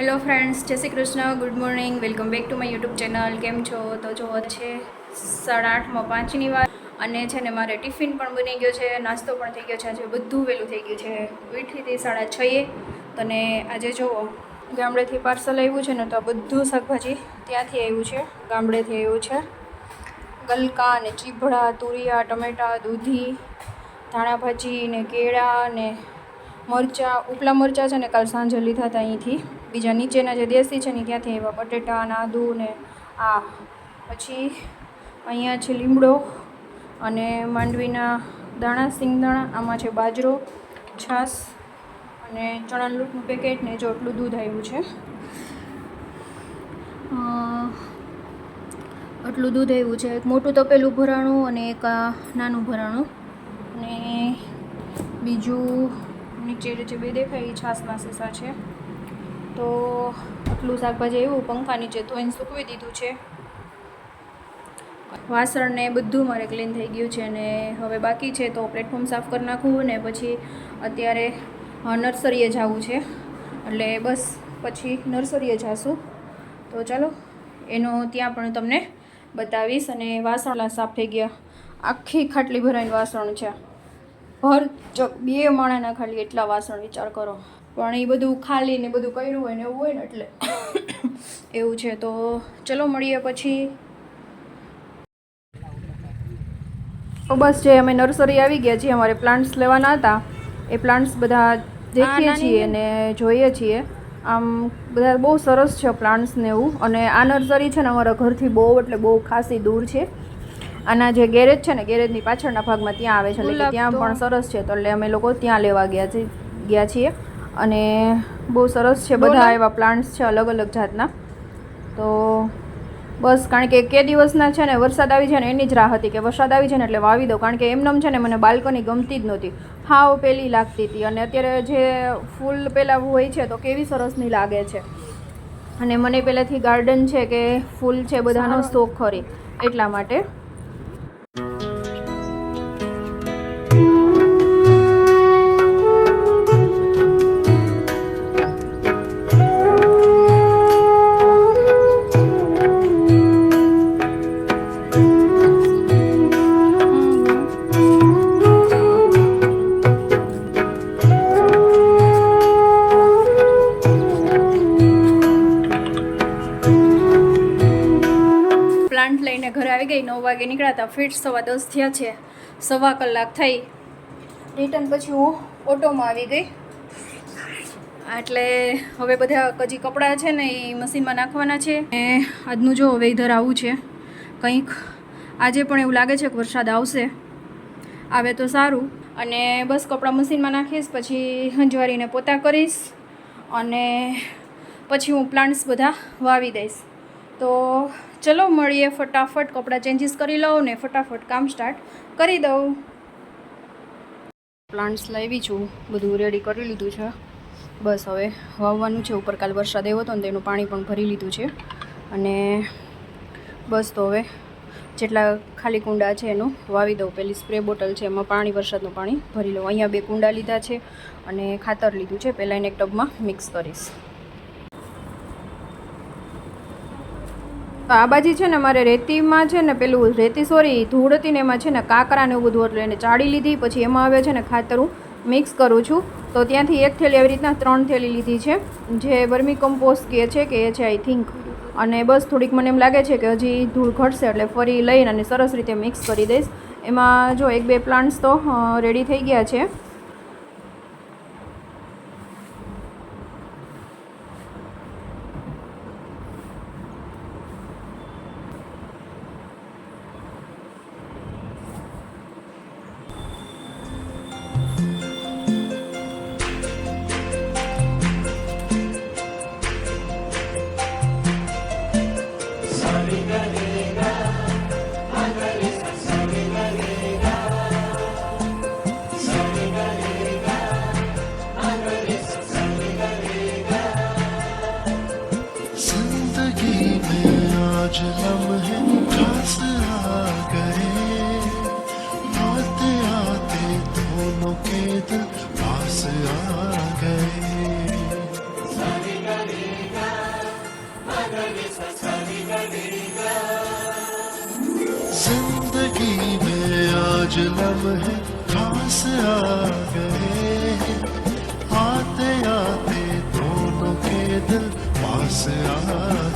Hello friends Jai Shri Krishna good morning welcome back to my YouTube channel કેમ છો? તો જો છે સાડા આઠમાં પાંચની વાર અને છે ને મારે ટિફિન પણ બની ગયો છે, નાસ્તો પણ થઈ ગયો છે. આજે બધું વહેલું થઈ ગયું છે. ઉઠી સાડા છએ તને આજે જુઓ ગામડેથી પાર્સલ આવ્યું છે ને તો આ બધું શાકભાજી ત્યાંથી આવ્યું છે, ગામડેથી આવ્યું છે. ગલકા ને ચીભડા, તુરિયા, ટમેટા, દૂધી, ધાણાભાજી ને કેળા ને મરચાં, ઉપલા મરચાં છે ને કાલ સાંજે લીધા હતા અહીંથી. બીજા નીચેના જે દેશી છે ને ત્યાંથી આવ્યા બટેટા, ને આદુ, ને આ. પછી અહીંયા છે લીમડો અને માંડવીના દાણા, સિંગદાણા, આમાં છે બાજરો, છાશ અને ચણા લૂટનું પેકેટ ને જો એટલું દૂધ આવ્યું છે. આટલું દૂધ આવ્યું છે. એક મોટું તપેલું ભરાણું અને એક નાનું ભરાણું. અને બીજું નીચે જે બે દેખાય એ છાસ સીસા છે. તો આટલું શાકભાજી એવું પંખા નીચે ધોઈને સૂકવી દીધું છે. વાસણ ને બધું મારે ક્લીન થઈ ગયું છે અને હવે બાકી છે તો પ્લેટફોર્મ સાફ કરી નાખવું ને પછી અત્યારે નર્સરીએ જવું છે. એટલે બસ પછી નર્સરીએ જાશું. તો ચાલો, એનો ત્યાં પણ તમને બતાવીશ અને વાસણ સાફ થઈ ગયા. આખી ખાટલી ભરાઈને વાસણ છે. ભર ચક બે માણાના ખાલી એટલા વાસણ વિચાર કરો. પણ એ બધું ખાલી ને બધું કર્યું હોય ને એવું હોય ને એટલે એવું છે. તો ચલો મળીએ પછી. તો બસ જે અમે નર્સરી આવી ગયા છીએ અમારે પ્લાન્ટ્સ લેવાના હતા. એ પ્લાન્ટ્સ બધા દેખીએ છીએ ને જોઈએ છીએ. આમ બધા બહુ સરસ છે પ્લાન્ટ્સ ને એવું. અને આ નર્સરી છે ને અમારા ઘરથી બહુ એટલે બહુ ખાસી દૂર છે. આના જે ગેરેજ છે ને ગેરેજની પાછળના ભાગમાં ત્યાં આવે છે. એટલે ત્યાં પણ સરસ છે. તો એટલે અમે લોકો ત્યાં લેવા ગયા છીએ ગયા છીએ. અને બહુ સરસ છે બધા એવા પ્લાન્ટ્સ છે અલગ અલગ જાતના. તો બસ કારણ કે કે દિવસના છે ને વરસાદ આવી જાય ને એની જ રાહ હતી કે વરસાદ આવી જાય ને એટલે વાવી દઉં. કારણ કે એમનેમ છે ને મને બાલ્કની ગમતી જ નહોતી. હાવ પેલી લાગતી હતી અને અત્યારે જે ફૂલ પેલા હોય છે તો કેવી સરસની લાગે છે. અને મને પહેલાંથી ગાર્ડન છે કે ફૂલ છે બધાનો શોખ ખરી એટલા માટે. ગઈ નવ વાગે નીકળ્યા હતા ફિટ સવા દસ થયા છે. સવા કલાક થઈ. રિટર્ન પછી હું ઓટોમાં આવી ગઈ. એટલે હવે બધા હજી કપડાં છે ને એ મશીનમાં નાખવાના છે. ને આજનું જો વેધર આવું છે. કંઈક આજે પણ એવું લાગે છે કે વરસાદ આવશે. આવે તો સારું. અને બસ કપડાં મશીનમાં નાખીશ, પછી હંજવારીને પોતા કરીશ. અને પછી હું પ્લાન્ટ્સ બધા વાવી દઈશ. તો ચલો મળીએ ફટાફટ, કપડાં ચેન્જીસ કરી લઉં ને ફટાફટ કામ સ્ટાર્ટ કરી દઉં. પ્લાન્ટ્સ લાવી છું, બધું રેડી કરી લીધું છે. બસ હવે વાવવાનું છે, ઉપર કાલ વરસાદ આવ્યો હતો ને તેનું પાણી પણ ભરી લીધું છે. અને બસ તો હવે જેટલા ખાલી કુંડા છે એનું વાવી દઉં. પેલી સ્પ્રે બોટલ છે, એમાં પાણી, વરસાદનું પાણી ભરી લઉં. અહીંયા બે કુંડા લીધા છે અને ખાતર લીધું છે. પહેલાં એને એક ટબમાં મિક્સ કરીશ. તો આ બાજી છે ને મારે રેતીમાં છે ને પેલું રેતી સોરી ધૂળ હતી ને એમાં છે ને કાંકરા ને એવું બધું એટલે એને ચાળી લીધી, પછી એમાં આવે છે ને ખાતર હું મિક્સ કરું છું. તો ત્યાંથી એક થેલી આવી રીતના ત્રણ થેલી લીધી છે. જે વર્મી કમ્પોસ્ટ કહે છે કે એ છે આઈ થિંક અને બસ થોડીક મને એમ લાગે છે કે હજી ધૂળ ઘટશે એટલે ફરી લઈને અને સરસ રીતે મિક્સ કરી દઈશ. એમાં જો એક બે પ્લાન્ટ્સ તો રેડી થઈ ગયા છે. जिंदगी में आज लम्हे खास आ गए आते आते दोनों के दिल पास आ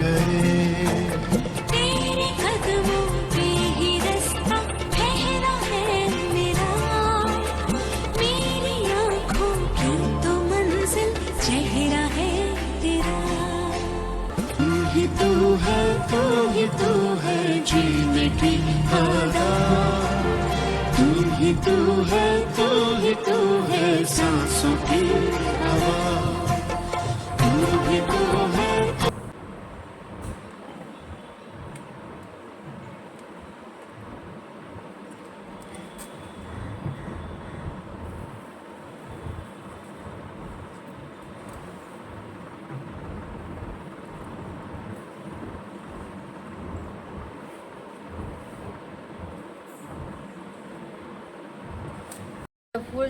गए की आदत तू ही तू है तू ही तू है सांसों की हवा तू ही तू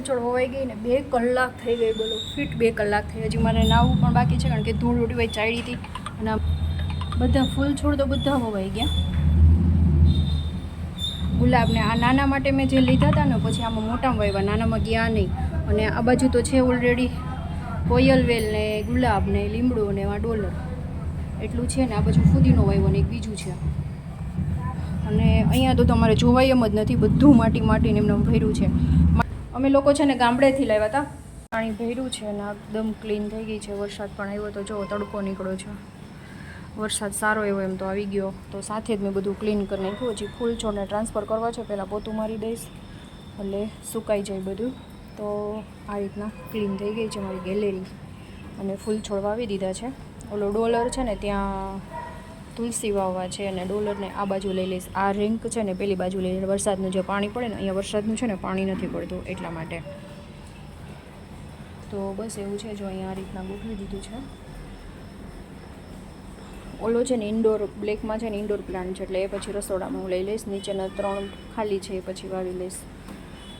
ફૂલ હોવાઈ ગઈ ને બે કલાક થઈ ગઈ બોલો, ફિટ બે કલાક થઈ હજી મારે નાવું પણ બાકી છે કારણ કે ધૂળ ઉડી હોય ચાળી હતી અને બધા ફૂલ છોડ તો બધા હોવાઈ ગયા. ગુલાબને આ નાના માટે મેં જે લીધા હતા ને પછી આમાં મોટામાં વાવ્યા, નાનામાં ગયા નહીં. અને આ બાજુ તો છે ઓલરેડી કોયલ વેલ ને ગુલાબ ને લીમડો ને એવા ડોલર. એટલું છે ને આ બાજુ ફુદીનો વાવ્યો ને એક બીજું છે. અને અહીંયા તો તમારે જોવાય એમ જ નથી, બધું માટી માટીને એમને ભર્યું છે. અમે લોકો છે ને ગામડેથી લાવ્યા હતા. પાણી ભર્યું છે અને એકદમ ક્લીન થઈ ગઈ છે. વરસાદ પણ આવ્યો તો જો તડકો નીકળ્યો છે. વરસાદ સારો એવો એમ તો આવી ગયો. તો સાથે જ મેં બધું ક્લીન કરી નાખ્યું. હજી ફૂલ છોડને ટ્રાન્સફર કરવા છે. પહેલાં પોતું મારી દઈશ. એટલે સુકાઈ જાય બધું. તો આ રીતના ક્લીન થઈ ગઈ છે મારી ગેલેરી. અને ફૂલ છોડ વાવી દીધા છે. ઓલો ડોલર છે ને ત્યાં તુલસી વાવવા છે અને ડોલરને આ બાજુ લઈ લઈશ. આ રિંક છે ને પેલી બાજુ લઈ વરસાદનું જે પાણી પડે ને, અહીંયા વરસાદનું છે ને, પાણી નથી પડતું એટલા માટે. તો બસ એવું છે, જો અહીંયા આ રીતના ગોઠવી દીધું છે. ઓલો છે ને ઇન્ડોર બ્લેકમાં છે ને ઇન્ડોર પ્લાન્ટ છે, એટલે એ પછી રસોડામાં હું લઈ લઈશ. નીચેના ત્રણ ખાલી છે, એ પછી વાવી લઈશ.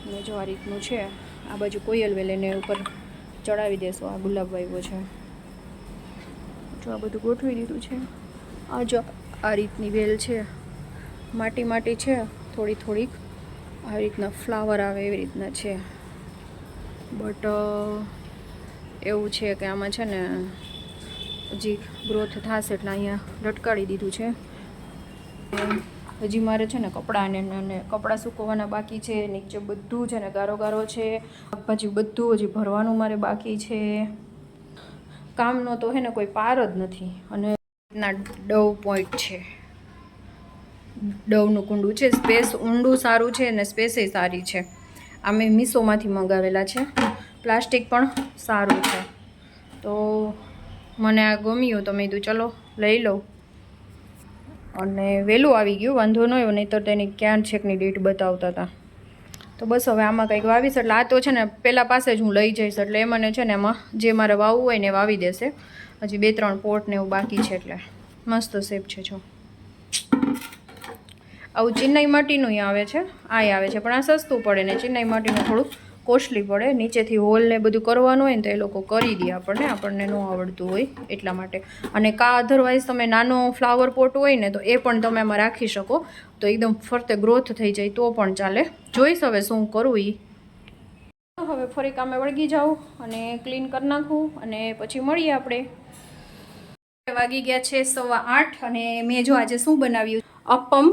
અને જો આ રીતનું છે, આ બાજુ કોયલ વેલેને ઉપર ચડાવી દેશો, આ ગુલાબ વાવ્યો છે. જો આ બધું ગોઠવી દીધું છે. આ જો આ રીતની વેલ છે, માટી માટી છે, થોડી થોડીક. આ રીતના ફ્લાવર આવે એવી રીતના છે. બટ એવું છે કે આમાં છે ને હજી ગ્રોથ થશે એટલે અહીંયા લટકાડી દીધું છે. હજી મારે છે ને કપડાં ને અને કપડાં સૂકવવાના બાકી છે, નીચે બધું છે ને ગારો ગારો છે. પછી બધું હજી ભરવાનું મારે બાકી છે. કામનો તો હે ને કોઈ પાર જ નથી. અને ના ડવ પોઈન્ટ છે. ડવનું કુંડું છે. સ્પેસ ઊંડું સારું છે અને સ્પેસે સારી છે. આ મેં મીશોમાંથી મંગાવેલા છે. પ્લાસ્ટિક પણ સારું છે. તો મને આ ગમ્યું, તો મેં કીધું, ચલો, લઈ લઉં. અને વહેલું આવી ગયું. વાંધો ન આવ્યો નહીં તો તેની ક્યાં છેકની ડેટ બતાવતા હતા તો બસ હવે આમાં કંઈક વાવીશ. એટલે આ તો છે ને પહેલાં પાસે જ હું લઈ જઈશ. એટલે એ મને છે ને, એમાં જે મારે વાવવું હોય ને વાવી દેશે. હજી બે, ત્રણ પોટ ને એવું બાકી છે એટલે. મસ્ત શેપ છે, જો. આવું ચિનાઈ માટીનું આવે છે. આ આવે છે, પણ આ સસ્તું પડે ને ચેન્નઈ માટીનું થોડુંક કોસ્ટલી પડે. નીચેથી હોલ ને બધું કરવાનું હોય ને તો એ લોકો કરી દે આપણને આપણને ન આવડતું હોય એટલા માટે. અને કા અધરવાઇઝ તમે નાનો ફ્લાવર પોટ હોય ને તો એ પણ તમે એમાં રાખી શકો. તો એકદમ ફરતે ગ્રોથ થઈ જાય તો પણ ચાલે. જોઈશ હવે શું કરું એ હવે ફરી કામે વળગી જાઉં અને ક્લીન કરી નાખું અને પછી મળીએ આપણે. વાગી ગયા છે સવા આઠ અને મેં જો આજે શું બનાવ્યું? અપમ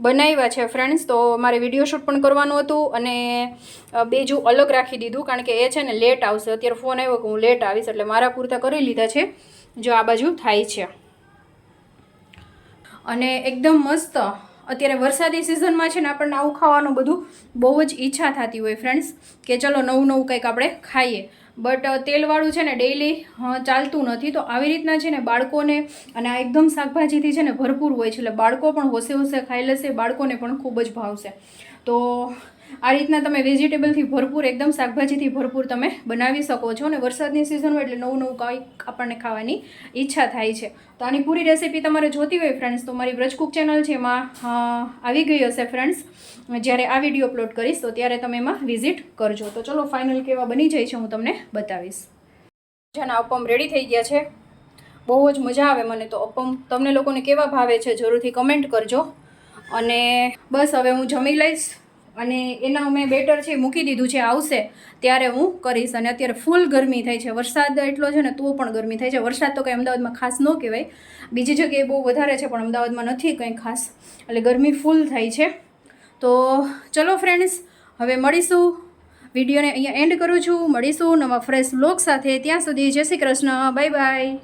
બનાવ્યા છે ફ્રેન્ડ્સ તો મારે વીડિયો શૂટ પણ કરવાનું હતું અને બેજું અલગ રાખી દીધું કારણ કે એ છે ને લેટ આવશે. અત્યારે ફોન આવ્યો કે હું લેટ આવીશ એટલે મારા પૂરતા કરી લીધા છે. જો આ બાજુ થાય છે. અને એકદમ મસ્ત. અત્યારે વરસાદી સિઝનમાં છે ને આપણને આવું ખાવાનું બધું બહુ જ ઈચ્છા થતી હોય ફ્રેન્ડ્સ કે ચલો નવું નવું કંઈક આપણે ખાઈએ. બટ તેલવાળું છે ને ડેઈલી ચાલતું નથી. તો આવી રીતના છે ને બાળકોને અને આ એકદમ શાકભાજીથી છે ને ભરપૂર હોય છે. એટલે બાળકો પણ હોશે હોશે ખાઈ લેશે, બાળકોને પણ ખૂબ જ ભાવશે. તો આ રીતના તમે વેજીટેબલથી ભરપૂર, એકદમ શાકભાજીથી ભરપૂર તમે બનાવી શકો છો અને વરસાદની સિઝન હોય એટલે નવું નવું કંઈક આપણને ખાવાની ઈચ્છા થાય છે. તો આની પૂરી રેસીપી તમારે જોતી હોય ફ્રેન્ડ્સ તો મારી વ્રજકુક ચેનલ છે એમાં આવી ગઈ હશે ફ્રેન્ડ્સ જ્યારે આ વીડિયો અપલોડ કરીશ, તો ત્યારે તમે એમાં વિઝિટ કરજો. તો ચલો ફાઇનલ કેવા બની જાય છે હું તમને બતાવીશ. જેના અપમ રેડી થઈ ગયા છે. બહુ જ મજા આવે મને તો અપમ. તમને લોકોને કેવા ભાવે છે જરૂરથી કમેન્ટ કરજો. અને બસ હવે હું જમી લઈશ. અને એના મેં બેટર છે મૂકી દીધું છે, આવશે. ત્યારે હું કરીશ અને અત્યારે ફૂલ ગરમી થાય છે. વરસાદ એટલો છે ને તો પણ ગરમી થાય છે. વરસાદ તો કંઈ અમદાવાદમાં ખાસ ન કહેવાય. બીજી જગ્યાએ બહુ વધારે છે, પણ અમદાવાદમાં નથી કંઈ ખાસ. એટલે ગરમી ફૂલ થાય છે. તો ચલો ફ્રેન્ડ્સ હવે મળીશું. વિડીયોને અહીંયા એન્ડ કરું છું. મળીશું નવા ફ્રેશ બ્લોગ સાથે. ત્યાં સુધી જય શ્રી કૃષ્ણ. Bye bye